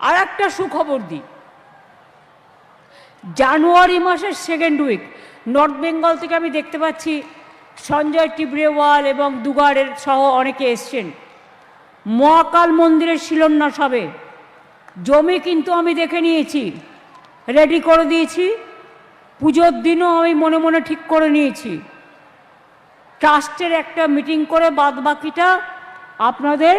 আর একটা সুখবর দিই। জানুয়ারি মাসের সেকেন্ড উইক নর্থ বেঙ্গল থেকে আমি দেখতে পাচ্ছি সঞ্জয় টিবরেওয়াল এবং দুগারের সহ অনেকে এসছেন। মহাকাল মন্দিরের শিলান্যাস হবে। জমি কিন্তু আমি দেখে নিয়েছি রেডি করে দিয়েছি। পুজোর দিনও আমি মনে মনে ঠিক করে নিয়েছি। ট্রাস্টের একটা মিটিং করে বাদ বাকিটা আপনাদের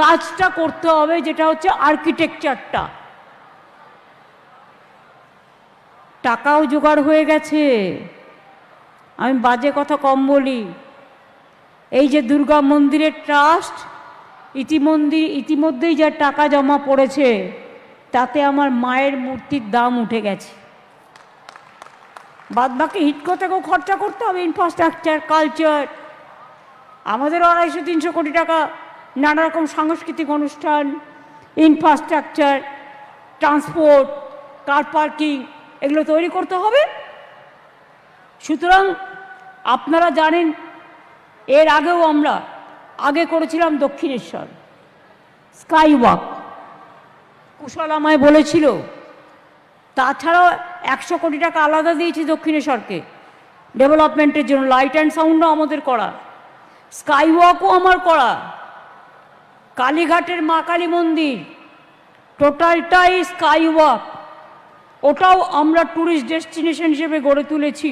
কাজটা করতে হবে যেটা হচ্ছে আর্কিটেকচারটা টাকাও জোগাড় হয়ে গেছে। আমি বাজে কথা কম বলি। এই যে দুর্গা মন্দিরের ট্রাস্ট ইতিমন্দি ইতিমধ্যেই যা টাকা জমা পড়েছে, তাতে আমার মায়ের মূর্তির দাম উঠে গেছে। বাদ বাকি হিটকো খরচা করতে হবে ইনফ্রাস্ট্রাকচার কালচার আমাদের আড়াইশো, তিনশো কোটি টাকা নানা রকম সাংস্কৃতিক অনুষ্ঠান ইনফ্রাস্ট্রাকচার ট্রান্সপোর্ট কার পার্কিং এগুলো তৈরি করতে হবে। সুতরাং আপনারা জানেন, এর আগেও আমরা, আগে করেছিলাম দক্ষিণেশ্বর স্কাই ওয়াক কুশল আমায় বলেছিল, তাছাড়াও একশো কোটি টাকা আলাদা দিয়েছি দক্ষিণেশ্বরকে ডেভেলপমেন্টের জন্য লাইট অ্যান্ড সাউন্ডও আমাদের করা স্কাই ওয়াকও আমার করা। কালীঘাটের মা কালী মন্দির টোটালটাই স্কাই ওয়াক ওটাও আমরা ট্যুরিস্ট ডেস্টিনেশন হিসেবে গড়ে তুলেছি।